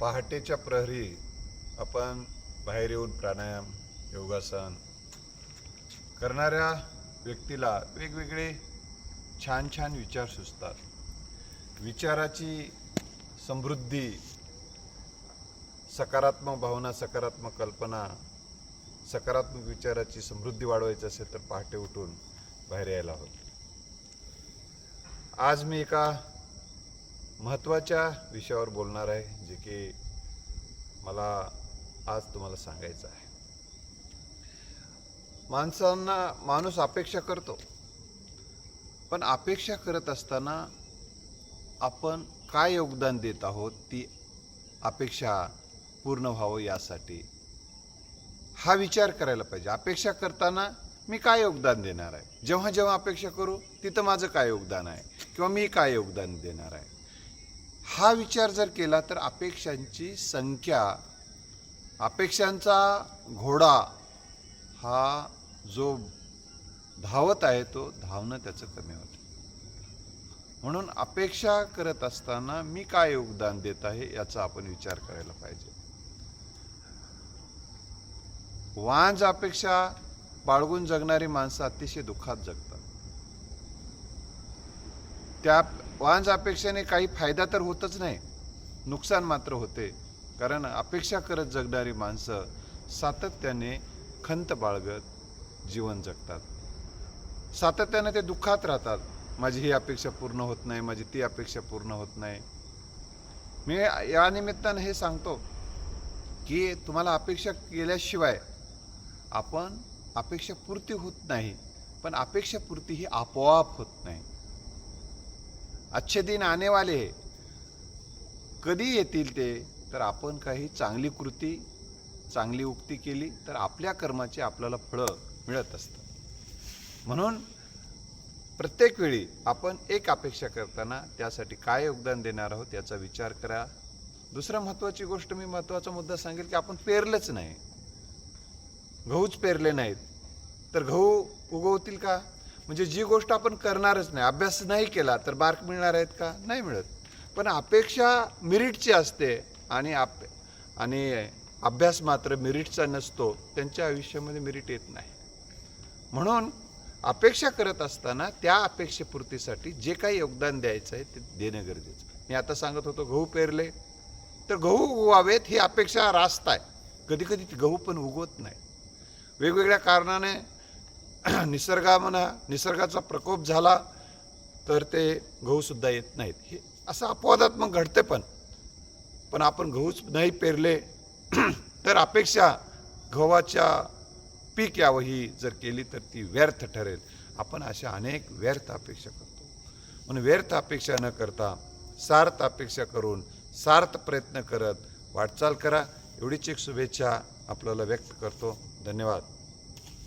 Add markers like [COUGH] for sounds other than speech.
पहाटेच्या प्रहरी आपण बाहेर येऊन प्राणायाम योगासन करणाऱ्या व्यक्तीला वेगवेगळे छान छान विचार सुचतात. विचाराची समृद्धी सकारात्मक भावना सकारात्मक कल्पना सकारात्मक विचाराची समृद्धी वाढवायची असेल तर पहाटे उठून बाहेर यायला हवं. आज मी एका महत्त्वाच्या विषयावर बोलणार आहे जे की मला आज तुम्हाला सांगायचं आहे. माणसांना माणूस अपेक्षा करतो पण अपेक्षा करत असताना आपण काय योगदान देत आहोत ती अपेक्षा पूर्ण व्हावं यासाठी हा विचार करायला पाहिजे. अपेक्षा करताना मी काय योगदान देणार आहे? जेव्हा जेव्हा अपेक्षा करू तिथं माझं काय योगदान आहे? किंवा मी काय योगदान देणार आहे? हा विचार जर केला तर अपेक्षांची संख्या अपेक्षांचा घोडा हा जो धावत आहे तो धावणं त्याचं कमी होतं. म्हणून अपेक्षा करत असताना मी काय योगदान देत आहे याचा आपण विचार करायला पाहिजे. वांज अपेक्षा बाळगून जगणारी माणसं अतिशय दुःखात जगतात. त्या वांज अपेक्षेने काही फायदा तर होतच नाही. नुकसान मात्र होते. कारण अपेक्षा करत जगणारी माणसं सातत्याने खंत बाळगत जीवन जगतात. सातत्याने ते दुःखात राहतात. माझी ही अपेक्षा पूर्ण होत नाही माझी ती अपेक्षा पूर्ण होत नाही. मी या निमित्तानं हे सांगतो की तुम्हाला अपेक्षा केल्याशिवाय आपण अपेक्षा पूर्ती होत नाही. पण अपेक्षा पूर्ती ही आपोआप होत नाही. अच्छे दिन आने वाले कधी येतील ते? तर आपण काही चांगली कृती चांगली उक्ती केली तर आपल्या कर्माची आपल्याला फळं मिळत असतात. म्हणून प्रत्येक वेळी आपण एक अपेक्षा करताना त्यासाठी काय योगदान देणार आहोत याचा विचार करा. दुसरा महत्त्वाची गोष्ट मी महत्त्वाचा मुद्दा सांगेल की आपण पेरलंच नाही. गहूच पेरले नाहीत. तर गहू उगवतील का? म्हणजे जी गोष्ट आपण करणारच नाही अभ्यास नाही केला तर मार्क मिळणार आहेत का? नाही मिळत. पण अपेक्षा मिरिटची असते आणि आप आणि अभ्यास मात्र मिरिटचा नसतो त्यांच्या आयुष्यामध्ये मिरिट येत नाही. म्हणून अपेक्षा करत असताना त्या अपेक्षेपूर्तीसाठी जे काही योगदान द्यायचं आहे ते देणं गरजेचं मी आता सांगत होतो गहू पेरले तर गहू उगवावेत ही अपेक्षा रास्त आहे. कधी कधी गहू पण उगवत नाही. वेगवेगळ्या कारणाने [CLEARS THROAT] निसर्गा म्हणा निसर्गाचा प्रकोप झाला तर ते गहूसुद्धा येत नाहीत. हे असं अपवादात्मक घडते पण. पण आपण गहूच नाही पेरले [CLEARS THROAT] तर अपेक्षा गव्हाच्या पीक यावं ही जर केली तर ती व्यर्थ ठरेल. आपण अशा अनेक व्यर्थ अपेक्षा करतो. म्हणून व्यर्थ अपेक्षा न करता सार्थ अपेक्षा करून सार्थ प्रयत्न करत वाटचाल करा. एवढीच एक शुभेच्छा आपल्याला व्यक्त करतो. धन्यवाद.